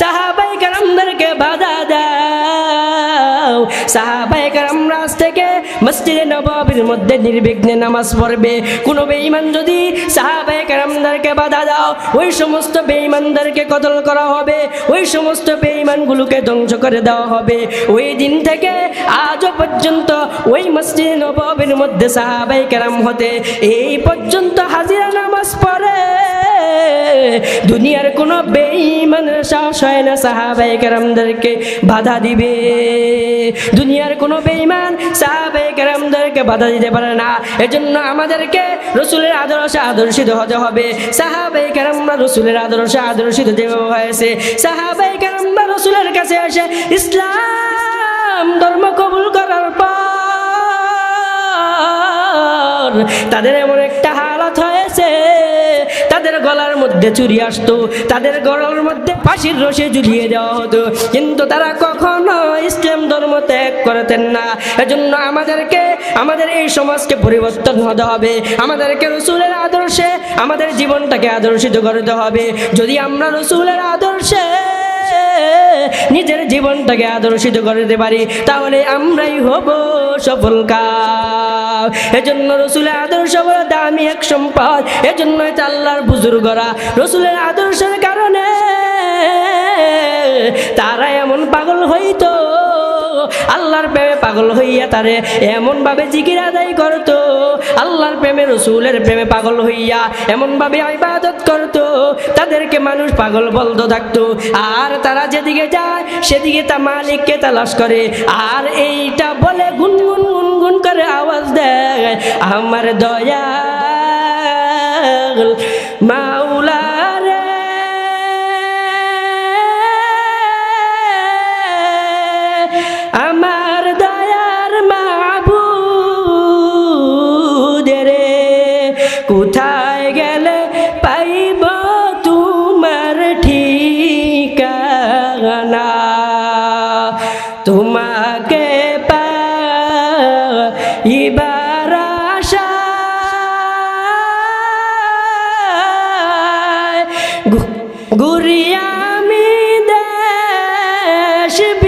সাহাবাই বাধা দাও। সাহাবাই রাজ থেকে মসজিদে নবাবির মধ্যে নির্বিঘ্নে নামাজ পড়বে। কোনো বেঈমান যদি সাহাবাই বাধা দাও, ওই সমস্ত বেঈমানদেরকে কতল করা হবে? ওই সমস্ত বেঈমানগুলোকে ধ্বংস করে দেওয়া হবে। ওই দিন থেকে আজও পর্যন্ত ওই মসজিদে নবাবির মধ্যে সাহাবাই কারাম হতে এই পর্যন্ত হাজিরা নামাজ পড়ে। দুনিয়ার কোনো বেঈমানের সাহস হয় না সাহাবাই কেরামদেরকে বাধা দিবে। দুনিয়ার কোনো বেঈমান সাহাবাই কেরামদেরকে বাধা দিতে পারে না। এজন্য আমাদেরকে রসুলের আদর্শে আদর্শিত হতে হবে। সাহাবাই কেরামরা রসুলের আদর্শে আদর্শিত যেভাবে হয়েছে। সাহাবাই কেরামরা রসুলের কাছে এসে ইসলাম ধর্ম কবুল করার পর তাদের এমন একটা মধ্যে চুরি আসতো, তাদের গলার মধ্যে ফাঁসির রসে ঝুলিয়ে দেওয়া হতো। কিন্তু তারা কখনো ইসলাম ধর্ম ত্যাগ করতেন না। এজন্য আমাদেরকে, আমাদের এই সমাজকে পরিবর্তন হতে হবে। আমাদেরকে রসুলের আদর্শে আমাদের জীবনটাকে আদর্শিত করতে হবে। যদি আমরা রসুলের আদর্শে নিজের জীবনটাকে আদর্শিত করতে পারি, তাহলে আমরাই হব সফল কাজ এজন্য রসুলের আদর্শ বড় দামি এক সম্পদ, এজন্য আল্লাহর বুজুর্গরা রসুলের আদর্শের কারণে তারা এমন পাগল হইতো। আল্লাহর প্রেমে পাগল হইয়া তারে এমন ভাবে জিকির আদায় করতো। আল্লাহর প্রেমে, রসুলের প্রেমে পাগল হইয়া এমন ভাবে ইবাদত করতো। তাদেরকে মানুষ পাগল বলতো থাকতো। আর তারা যেদিকে যায়, সেদিকে তা মালিককে তালাশ করে। আর এইটা বলে গুনগুন গুনগুন করে আওয়াজ দেয়। আমার দয়া মাওলা hoje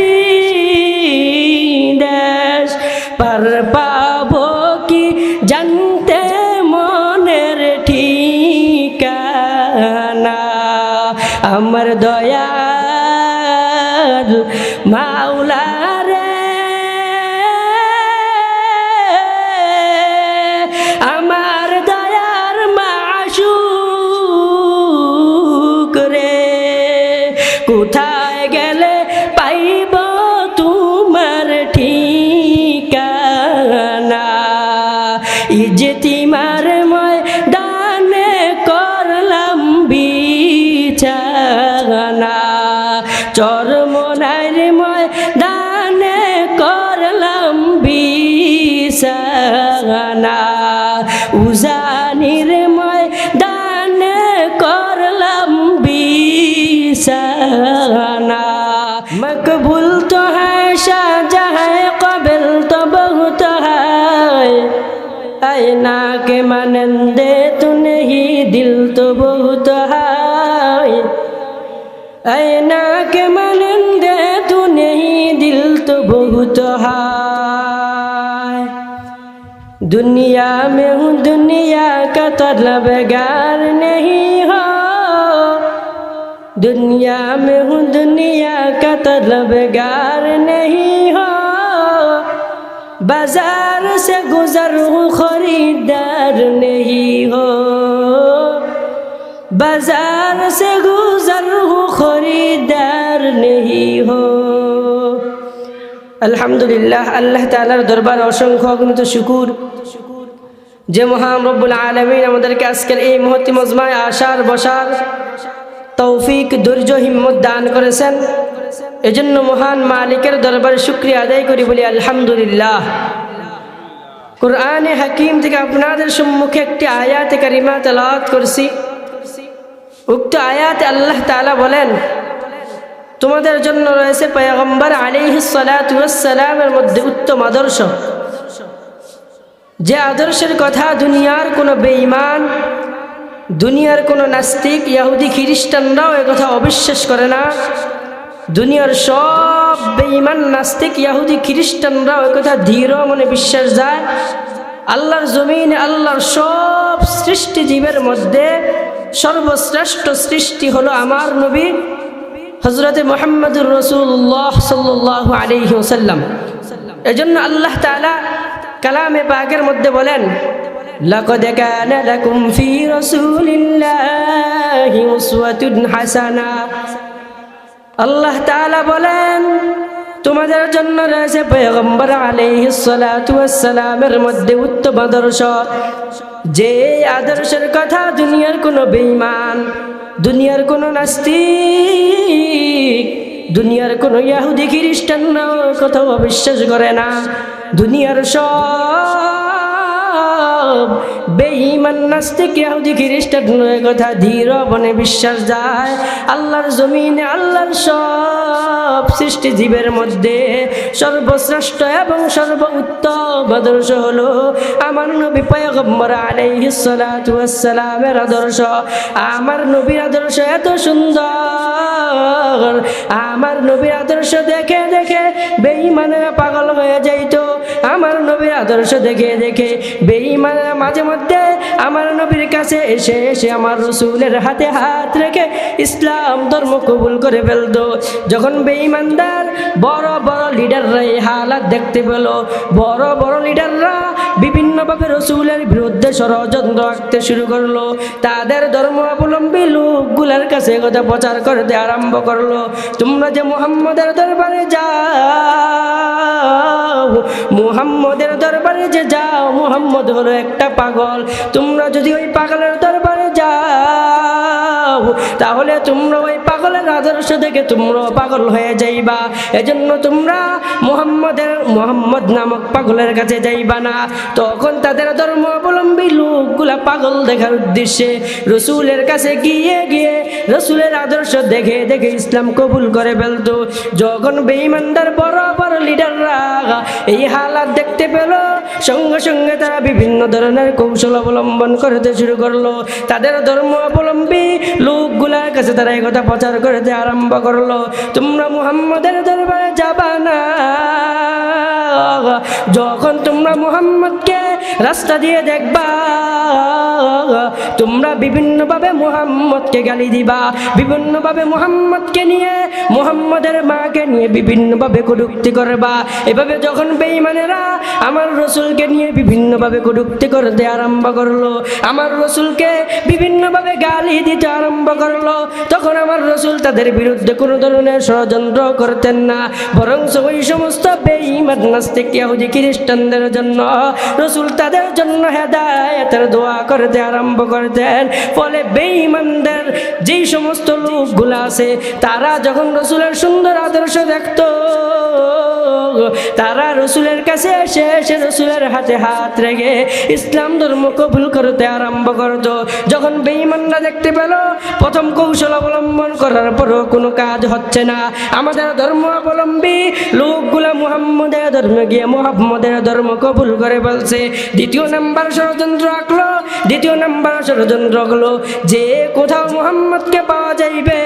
आईना के मनंदे तू नहीं दिल तो बहुत है आईना के मनंदे तू नहीं दिल तो बहुत है दुनिया में हूँ दुनिया का तलबगार नहीं हो दुनिया में हूँ दुनिया का तलबगार नहीं हो बाजार से गुजर हूँ खरीदार नहीं हो बाजार से गुजर हूँ खरीदार नहीं हो আলহামদুলিল্লাহ আল্লাহ তালার দরবার অসংখ্য অগণিত শুকুর যে মহান রব্বুল আলমিন আমাদেরকে আজকের এই মুহূর্তে মজমায় আসার বসার তৌফিক ধৈর্য হিম্মত দান করেছেন এজন্য মহান মালিকের দরবারে শুক্রিয়া আদায় করি বলি, আলহামদুলিল্লাহ। কোরআনে হাকিম থেকে আপনাদের সম্মুখে একটি আয়াতে কারিমা তেলাওয়াত করছি। উক্ত আয়াতে আল্লাহ তালা বলেন, তোমাদের জন্য রয়েছে পয়গম্বর আলিহিসালামের মধ্যে উত্তম আদর্শ। যে আদর্শের কথা দুনিয়ার কোনো বেঈমান, দুনিয়ার কোনো নাস্তিক, ইয়াহুদি, খ্রিস্টানরাও কথা অবিশ্বাস করে না। দুনিয়ার সব বেঈমান নাস্তিক ইয়াহুদি খ্রিস্টানরাও কথা ধীর মনে বিশ্বাস যায় আল্লাহর জমিন আল্লাহর সব সৃষ্টি জীবের মধ্যে সর্বশ্রেষ্ঠ সৃষ্টি হলো আমার নবী হজরতে মোহাম্মদুর রসুল্লাহ সাল্লাহ আলহি ওসাল্লাম এজন্য আল্লাহ তালা কালামে পাকের মধ্যে বলেন لقد كان لكم في رسول الله أسوة حسنة আল্লাহ তাআলা বলেন, তোমাদের জন্য রয়েছে সালাতু ওয়াসসালামের মধ্যে উত্তম আদর্শ। যে আদর্শের কথা দুনিয়ার কোনো বেইমান দুনিয়ার কোনো নাস্তিক, দুনিয়ার কোনো ইয়াহুদি খ্রিস্টান কোথাও অবিশ্বাস করে না। দুনিয়ার সব বেঈমান নাস্তিক ইহুদি খ্রিস্টান কথা ধীর বনে বিশ্বাস যায়। আল্লাহর জমিনে আল্লাহর সব সৃষ্টি জীবের মধ্যে সর্বশ্রেষ্ঠ এবং সর্ব উত্তম আদর্শ হলো আমার নবী পয়গম্বর আলাইহিস সালাতু ওয়াস সালামের আদর্শ। আমার নবীর আদর্শ এত সুন্দর। আমার নবীর আদর্শ দেখে দেখে বেঈমানেরা পাগল হয়ে যাইতো। আমার নবীর আদর্শ দেখে দেখে মাঝে মধ্যে আমার নবীর কাছে এসে এসে আমার রসুলের হাতে হাত রেখে ইসলাম ধর্ম কবুল করে ফেলত যখন বেঈমানদার বড় বড় লিডাররা এই হালাত দেখতে পেল, বড় বড় লিডাররা বিভিন্নভাবে রসুলের বিরুদ্ধে ষড়যন্ত্র আঁকতে শুরু করল। তাদের ধর্ম অবলম্বী লোকগুলার কাছে কথা প্রচার করতে আরম্ভ করল। তোমরা যে মুহাম্মদের দরবারে যাও, মুহাম্মদের দরবারে যে যাও, মুহাম্মদ হলো একটা পাগল। তোমরা যদি ওই পাগলের দরবারে যাও তাহলে তোমরা ওই পাগলের আদর্শ দেখে তোমরা পাগল হয়ে যাইবা। এজন্য তোমরা মুহাম্মদের, মুহাম্মদ নামক পাগলের কাছে যাইবা না। তখন তাদের ধর্ম অবলম্বী লোকগুলা পাগল দেখার উদ্দেশ্যে রসুলের কাছে গিয়ে গিয়ে রসুলের আদর্শ দেখে দেখে ইসলাম কবুল করে ফেলতো। যখন বেঈমানদার বড় বড় লিডাররা এই হালাত দেখতে পেল, সঙ্গে সঙ্গে তারা বিভিন্ন ধরনের কৌশল অবলম্বন করতে শুরু করল। তাদের ধর্ম অবলম্বী লোকগুলার কাছে তারা এই কথা প্রচার করতে আরম্ভ করল। তোমরা মুহাম্মদের দরবারে যাবা না। যখন তোমরা মুহাম্মদকে রাস্তা দিয়ে দেখবা, তোমরা বিভিন্নভাবে মুহাম্মদকে গালি দিবা, বিভিন্নভাবে মুহাম্মদকে নিয়ে, মুহাম্মদের মাকে নিয়ে বিভিন্নভাবে কটুক্তি করবা। এভাবে যখন বেঈমানেরা আমার রসুলকে নিয়ে বিভিন্নভাবে কটুক্তি করতে আরম্ভ করল, আমার রসুলকে বিভিন্নভাবে গালি দিতে আরম্ভ করল, তখন আমার রসুল তাদের বিরুদ্ধে কোনো ধরনের ষড়যন্ত্র করতেন না। বরং ওই সমস্ত বেঈমান নাস্তিক ইয়াহুদি খ্রিস্টানদের জন্য রসুল তাদের জন্য হেদায়েতের দোয়া করতে আরম্ভ করতেন ফলে বেঈমানদের যেই সমস্ত লোকগুলো আছে তারা যখন রসুলের সুন্দর আদর্শ দেখতো তারা রসুলের কাছে এসে এসে রসুলের হাতে হাত রেখে ইসলাম ধর্ম কবুল করতে আরম্ভ করতো যখন বেঈমানরা দেখতে পেল প্রথম কৌশল অবলম্বন করার পরও কোনো কাজ হচ্ছে না আমাদের ধর্ম অবলম্বী লোকগুলা মুহাম্মদের ধর্মে গিয়ে মুহাম্মদের ধর্ম কবুল করে বলছে। দ্বিতীয় নাম্বার ষড়যন্ত্র আঁকলো, দ্বিতীয় নাম্বার ষড়যন্ত্র হলো যে কোথাও মোহাম্মদকে পাওয়া যাইবে।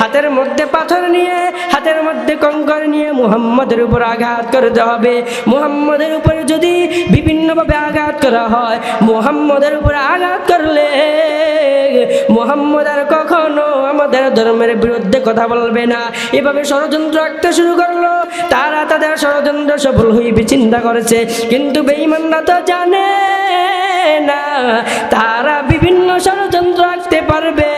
হাতের মধ্যে পাথর নিয়ে, হাতের মধ্যে কঙ্কর নিয়ে মুহাম্মদের উপর আঘাত করতে হবে। মুহাম্মদের উপরে যদি বিভিন্নভাবে আঘাত করা হয়, মুহাম্মদের উপরে আঘাত করলে মুহাম্মদ আর কখনো আমাদের ধর্মের বিরুদ্ধে কথা বলবে না। এভাবে ষড়যন্ত্র আঁকতে শুরু করল, তারা তাদের ষড়যন্ত্র সফল হইবে চিন্তা করেছে। কিন্তু বেঈমানরা তো জানে না, তারা বিভিন্ন ষড়যন্ত্র আঁকতে পারবে।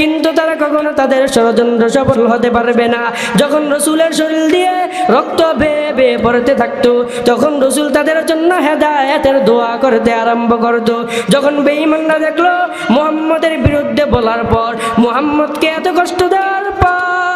কিন্তু তারা কখনো তাদের ষড়যন্ত্র সফল হতে পারবে না। যখন রসুলের শরীর দিয়ে রক্ত বেয়ে বেয়ে পড়তে থাকতো, তখন রসুল তাদের জন্য হেদায়েতের দোয়া করতে আরম্ভ করতো। যখন বেঈমানরা দেখল মোহাম্মদের বিরুদ্ধে বলার পর, মোহাম্মদকে এত কষ্ট দেওয়ার পর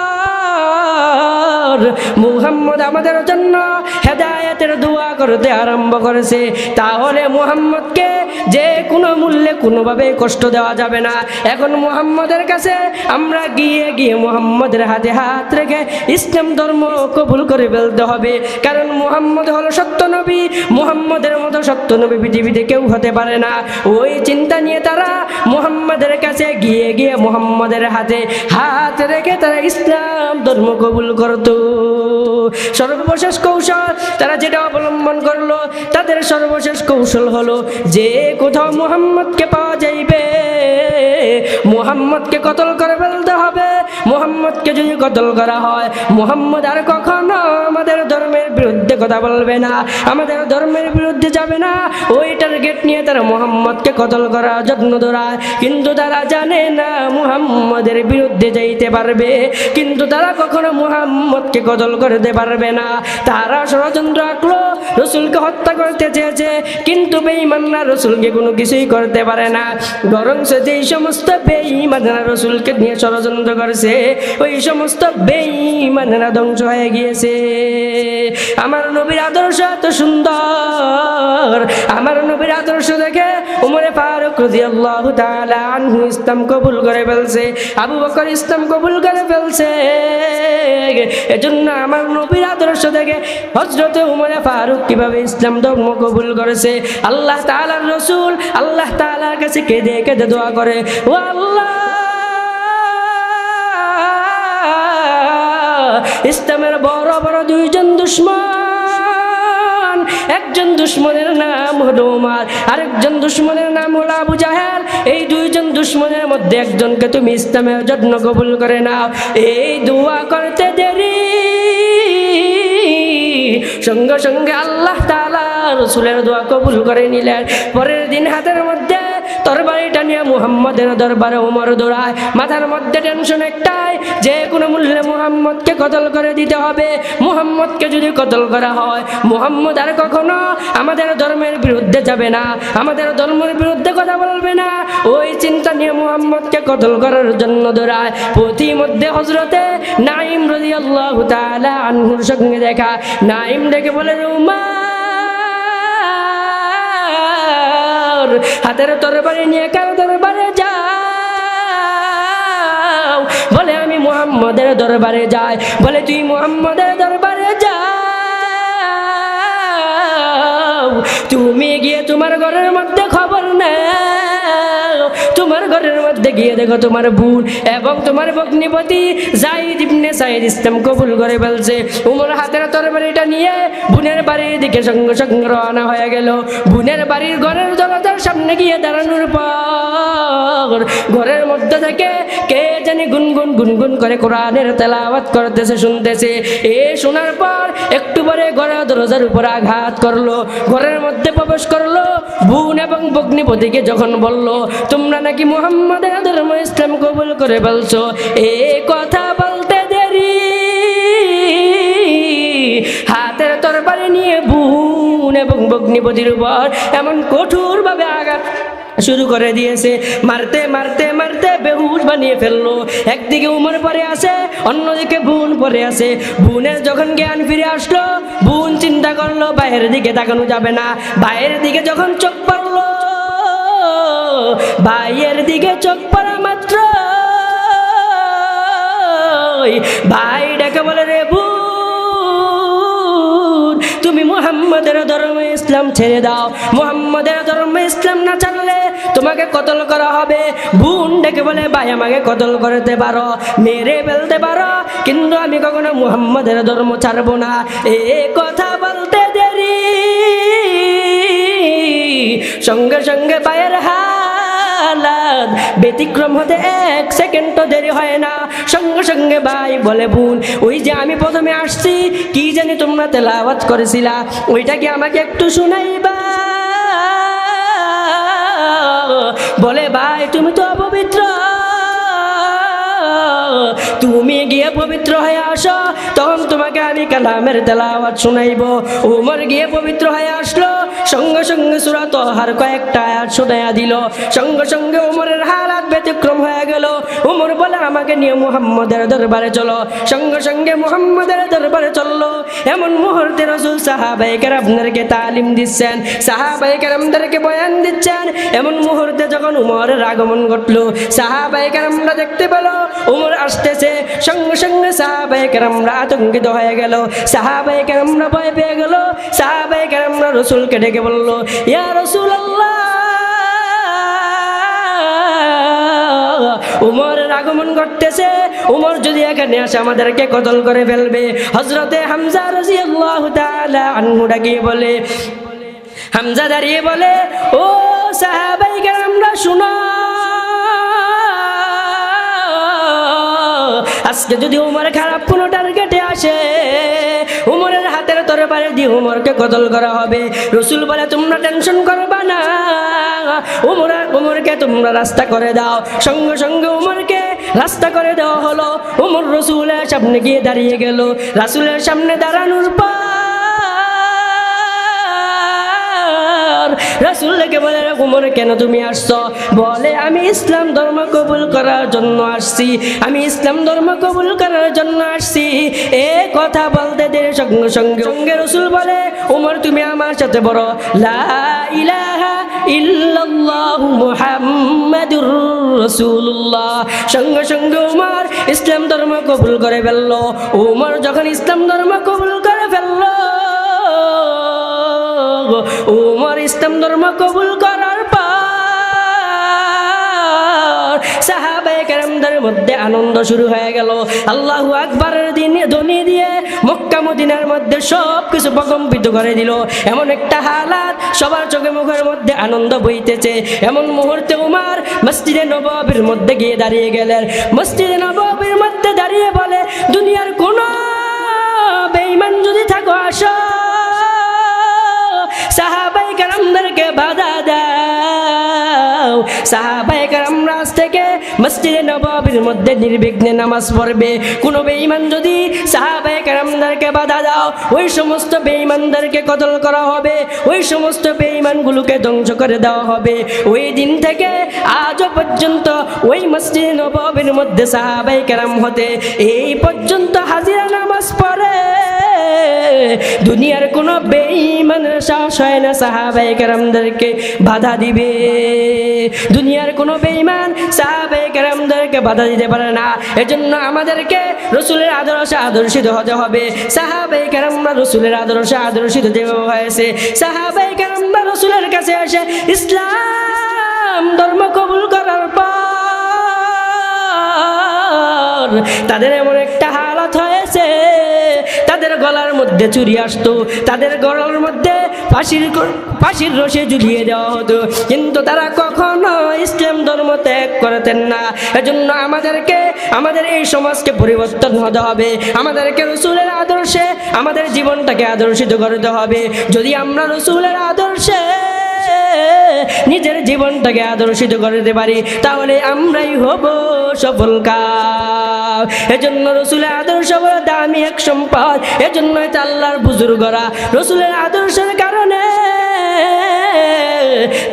মুহাম্মদ আমাদের জন্য হেদায়েতের দোয়া করতে আরম্ভ করেছে। তাহলে মুহাম্মদকে যে কোনো মূল্যে কোনোভাবে কষ্ট দেওয়া যাবে না। এখন মুহাম্মদের কাছে আমরা গিয়ে গিয়ে মুহাম্মদের হাতে হাত রেখে ইসলাম ধর্ম কবুল করে ফেলতে হবে। কারণ মুহাম্মদ হলো সত্য নবী। মুহাম্মদের মতো সত্য নবী পৃথিবীতে কেউ হতে পারে না। ওই চিন্তা নিয়ে তারা মুহাম্মদের কাছে গিয়ে গিয়ে মুহাম্মদের হাতে হাত রেখে তারা ইসলাম ধর্ম কবুল করত। সর্বশেষ কৌশল তারা যেটা অবলম্বন করল, তাদের সর্বশেষ কৌশল হলো যে কোথাও মোহাম্মদকে পাওয়া যাইবে মুহাম্মদকে কতল করে ফেলতে হবে? মোহাম্মদকে যদি কতল করা হয়, মোহাম্মদ আর কখনো আমাদের ধর্মের বিরুদ্ধে কথা বলবে না। আমাদের ধর্মের বিরুদ্ধে যাবে না। ওই টার্গেট নিয়ে তারা মোহাম্মদকে কতল করা যত্ন ধরায়। কিন্তু তারা জানে না মুহাম্মদের বিরুদ্ধে যাইতে পারবে। কিন্তু তারা কখনো মুহাম্মদকে কতল করতে পারবে না। তারা ষড়যন্ত্র আঁকলো, রসুলকে হত্যা করতে চেয়েছে। কিন্তু বেঈমানরা রসুলকে কোনো কিছুই করতে পারে না। বরং যেই সমস্ত বেঈমানরা রসুলকে নিয়ে ষড়যন্ত্র করেছে, ওই সমস্ত বেঈমানরা ধ্বংস হয়ে গিয়েছে। আমার নবীর আদর্শ এত সুন্দর। আমার নবীর আদর্শ দেখে উমরে ফারুক রাদিয়াল্লাহু তাআলা আনহু ইসলাম কবুল করে ফেলছে, আবু বকর ইসলাম কবুল করে ফেলছে। এজন্য আমার নবীর আদর্শ দেখে হযরতে উমরে ফারুক কীভাবে ইসলাম ধর্ম কবুল করেছে, আল্লাহ তাআলার রাসূল আল্লাহ তাআলার কাছে কেঁদে কেঁদে দোয়া করে ইসলামের বড় বড় দুইজন দুশ্মন। একজন দুশ্মনের নাম হলো উমার, আরেকজন দুশ্মনের নাম হলো আবু জাহেল। এই দুইজন দুশ্মনের মধ্যে একজনকে তুমি ইসলামের যত্ন কবুল করে নাও। এই দোয়া করতে দেরি। সঙ্গে সঙ্গে আল্লাহ তালা রসুলের দোয়া কবুল করে নিলেন। পরের দিন হাতের মধ্যে তরবারিটা নিয়ে মুহাম্মদের দরবারে উমর দৌড়ায়। মাথার মধ্যে টেনশন একটাই, যে কোনো মূল্যে মুহাম্মদকে কতল করে দিতে হবে। মুহাম্মদকে যদি কতল করা হয়, মুহাম্মদ আর কখনো আমাদের ধর্মের বিরুদ্ধে যাবে না, আমাদের ধর্মের বিরুদ্ধে কথা বলবে না। ওই চিন্তা নিয়ে মুহাম্মদকে কতল করার জন্য দৌড়ায়। মধ্যে হজরতে নাইম রদি আল্লাহ তাআলা আনহুর সঙ্গে দেখা। নাইম ডেকে বলে উমার হাতের তরবারি নিয়ে কার দরবারে যাও? বলে আমি মোহাম্মদের দরবারে যাই। বলে তুই মোহাম্মদের দরবারে যাও। তুমি গিয়ে তোমার ঘরের মধ্যে খবর নাও তোমার ঘরের মধ্যে গিয়ে দেখো তোমার বোন এবং তোমার ভগ্নিপতি জাইদ ইবনে সাইদ ইসলাম কবুল করে ফেলছে। উমর হাতের তরবারিটা নিয়ে বোনের বাড়ির দিকে সঙ্গে সঙ্গে রওনা হয়ে গেল। বোনের বাড়ির ঘরের দরজার সামনে গিয়ে দাঁড়ানোর পর ঘরের মধ্যে থেকে কে জানি গুনগুন গুনগুন করে কোরআনের তেলাওয়াত করতেছে, শুনতেছে। এ শোনার পর একটু পরে ঘরের দরজার উপর আঘাত করল। ঘরের মধ্যে প্রবেশ করল। বোন এবং ভগ্নিপতিকে যখন বলল, তোমরা মুহাম্মাদের ধর্ম ইসলাম কবুল করে বলছো? এ কথা বলতে দেরি। হাতের তরবারি নিয়ে বোন এবং ভগ্নিপতির উপর এমন কঠোরভাবে আঘাত শুরু করে দিয়েছে। মারতে মারতে মারতে বেহুশ বানিয়ে ফেলল। একদিকে উমর পরে আছে, অন্যদিকে বোন পরে আছে। বোনের যখন জ্ঞান ফিরে আসলো, বোন চিন্তা করল বাইরের দিকে তাকানো যাবে না। বাইরের দিকে যখন চোখ পড়ল ভাইয়ের দিকে চোখ পড়া মাত্র। ভাই ডেকে বলে, রে বোন, তুমি মুহাম্মাদের ধর্ম ইসলাম ছেড়ে দাও। মুহাম্মাদের ধর্ম ইসলাম না ছাড়লে তোমাকে কতল করা হবে? বোন ডেকে বলে, ভাই, আমাকে কতল করতে পারো? মেরে ফেলতে পারো? কিন্তু আমি কখনো মুহাম্মাদের ধর্ম ছাড়বো না। এ কথা বলতে দেরি। সঙ্গে সঙ্গে পায়ের হালাত ব্যতিক্রম হতে এক সেকেন্ড তো দেরি হয় না। সঙ্গে সঙ্গে ভাই বলে, বোন, ওই যে আমি প্রথমে আসছি, কি জানি তোমরা তেলাওয়াত করেছিলা? ওইটা কি আমাকে একটু শুনাইবা? বলে, ভাই, তুমি তো অপবিত্র। তুমি গিয়ে পবিত্র হয়ে আসো, তখন তোমাকে আমি কালামের তেলাওয়াত শুনাইব। উমর গিয়ে পবিত্র হয়ে আসলো, সঙ্গে সঙ্গে সুরা তহার কয়েকটা আয়াত শোনায়া দিল। সঙ্গে সঙ্গে উমরের হালাত ব্যতিক্রম হয়ে গেল। উমর বলে, আমাকে নিয়ে মুহাম্মদের দরবারে চলো। সঙ্গে সঙ্গে মুহাম্মদের দরবারে চলল। এমন মুহূর্তে রসুল সাহাবাইকার আপনাদেরকে তালিম দিচ্ছেন সাহাবাইকার আমাদেরকে বয়ান দিচ্ছেন। এমন মুহূর্তে যখন উমরের আগমন ঘটলো সাহাবাইকার আমরা দেখতে পেল, উমর আসতেছে সঙ্গে সঙ্গে সাহাবাইকার আমরা আতঙ্কিত হয়ে গেল। সাহাবাইকার আমরা ভয় পেয়ে গেল। সাহাবাইকার আমরা রসুলকে ডেকে বলল, ইয়া রসুল উমরের আগমন ঘটতেছে। উমর যদি এখানে আসে, আমাদেরকে কতল করে ফেলবে। হজরতে হামজা রাজি আল্লাহ আনহু ডাকিয়ে বলে, হামজা দাঁড়িয়ে বলে, ও সাহাবাই আমরা শুনো আজকে যদি উমর খারাপ কোনো টার্গেটে আসে, উমরের হাতের তরবারে দিয়ে উমরকে কদল করা হবে। রসুল বলে, তোমরা টেনশন করবা না। উমর, উমরকে তোমরা রাস্তা করে দাও। সঙ্গে সঙ্গে উমরকে রাস্তা করে দেওয়া হলো। উমর রসুলের সামনে গিয়ে দাঁড়িয়ে গেল। রাসুলের সামনে দাঁড়ানোর পর রাসুল্লাহকে বলে উমর কেন তুমি আসছো? বলে, আমি ইসলাম ধর্ম কবুল করার জন্য আসছি। আমি ইসলাম ধর্ম কবুল করার জন্য আসছি। এ কথা বলতে দে সঙ্গে সঙ্গে সঙ্গে রসুল বলে, উমর, তুমি আমার সাথে বড়। লা ইলাহা মুহাম্মাদুর রাসূলুল্লাহ। সঙ্গে সঙ্গে উমর ইসলাম ধর্ম কবুল করে ফেলল। উমর যখন ইসলাম ধর্ম কবুল করে ফেলল উমর ইসলাম ধর্ম কবুল করার পর সাহাবায়ে কেরামদের মধ্যে আনন্দ শুরু হয়ে গেল। আল্লাহু আকবরের দিন ধ্বনি দিয়ে মক্কা, মদিনার মধ্যে সব কিছু প্রকম্পিত করে দিল। এমন একটা হালাত সবার চোখে মুখের মধ্যে আনন্দ বইতেছে। এমন মুহূর্তে উমার মসজিদে নবাবের মধ্যে গিয়ে দাঁড়িয়ে গেলেন। মসজিদে নবাবের মধ্যে দাঁড়িয়ে বলে, দুনিয়ার কোন বেঈমান যদি থাকো, আসো। সাহাবাই কারামদেরকে বাধা দাও। সাহাবাই কারাম রাজ থেকে মসজিদে নবাবের মধ্যে নির্বিঘ্নে নামাজ পড়বে। কোনো বেঈমান যদি সাহাবাই কারামদেরকে বাধা দাও, ওই সমস্ত বেঈমানদেরকে কতল করা হবে? ওই সমস্ত বেঈমানগুলোকে ধ্বংস করে দেওয়া হবে। ওই দিন থেকে আজও পর্যন্ত ওই মসজিদে নবাবের মধ্যে সাহাবাই কারাম হতে এই পর্যন্ত হাজিরা নামাজ পড়ে। দুনিয়ার কোনো বেঈমানের সাহস হয় না সাহাবাই কেরামদেরকে বাধা দিবে। দুনিয়ার কোনো বেঈমান সাহাবাই কেরামদেরকে বাধা দিতে পারে না। এজন্য আমাদেরকে রসুলের আদর্শে আদর্শিত হতে হবে। সাহাবাই কেরামরা রসুলের আদর্শে আদর্শিত যেভাবে হয়েছে। সাহাবাই কেরামরা রসুলের কাছে এসে ইসলাম ধর্ম কবুল করার পর তাদের এমন একটা হালত হয়েছে তাদের গলার মধ্যে চুরি আসতো, তাদের গলার মধ্যে ফাঁসির ফাঁসির রসে ঝুলিয়ে দেওয়া হতো। কিন্তু তারা কখনো ইসলাম ধর্ম ত্যাগ করতেন না। এজন্য আমাদেরকে, আমাদের এই সমাজকে পরিবর্তন হতে হবে। আমাদেরকে রসুলের আদর্শে আমাদের জীবনটাকে আদর্শিত করতে হবে। যদি আমরা রসুলের আদর্শে নিজের জীবনটাকে আদর্শিত করতে পারি, তাহলে আমরাই হব সফল কাজ এজন্য রসুলের আদর্শ বড় দামি এক সম্পদ। এজন্য চাল্লার বুজুর্গরা রসুলের আদর্শের কারণে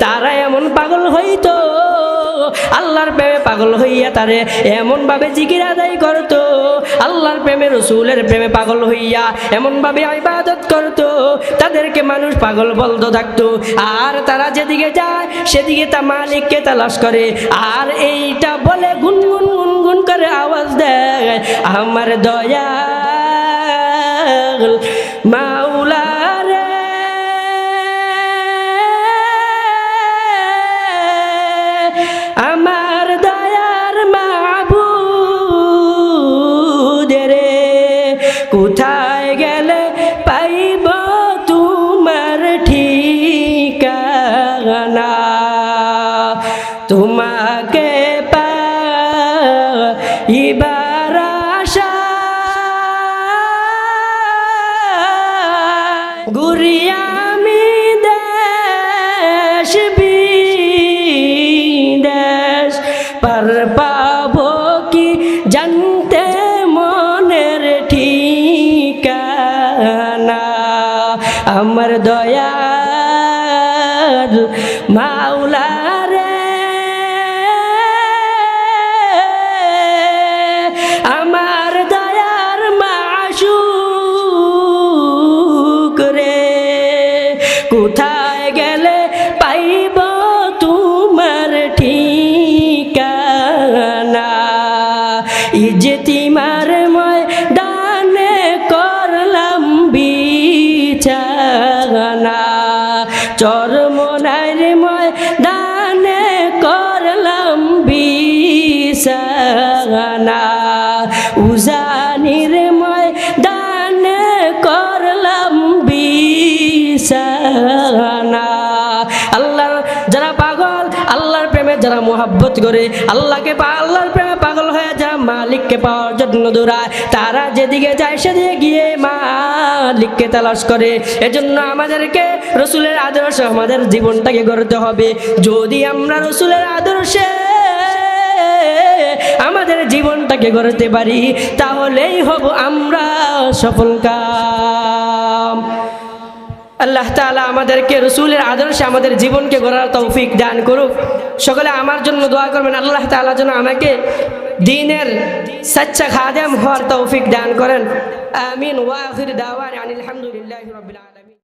তারা এমন পাগল হইতো, আল্লাহর প্রেমে পাগল হইয়া তারে এমন ভাবে জিকির আদায় করতো, আল্লাহর প্রেমে, রসুলের প্রেমে পাগল হইয়া এমন ভাবে ইবাদত করতো, তাদেরকে মানুষ পাগল বলতো থাকতো। আর তারা যেদিকে যায়, সেদিকে তা মালিককে তালাশ করে। আর এইটা বলে গুনগুন গুনগুন করে আওয়াজ দেয়, আমার দয়া মাওলা তোমাকে escuchar. করে। আল্লাহকে আল্লাহর প্রেমে পাগল হয়ে যারা মালিককে পাওয়ার জন্য দৌড়ায় তারা যেদিকে যায়, সেদিকে গিয়ে মালিককে তালাশ করে। এজন্য আমাদেরকে রসুলের আদর্শ, আমাদের জীবনটাকে গড়তে হবে। যদি আমরা রসুলের আদর্শে আমাদের জীবনটাকে গড়তে পারি, তাহলেই হব আমরা সফল কাম আল্লাহ তালা আমাদেরকে, রসুলের আদর্শে আমাদের জীবনকে গড়ার তৌফিক দান করুক। সকলে আমার জন্য দোয়া করবেন, আল্লাহ তালা যেন আমাকে দিনের সচ্চা খাদেম হওয়ার তৌফিক দান করেন। আমিন। ওয়াহির দাওয়ান আনিল হামদুলিল্লাহ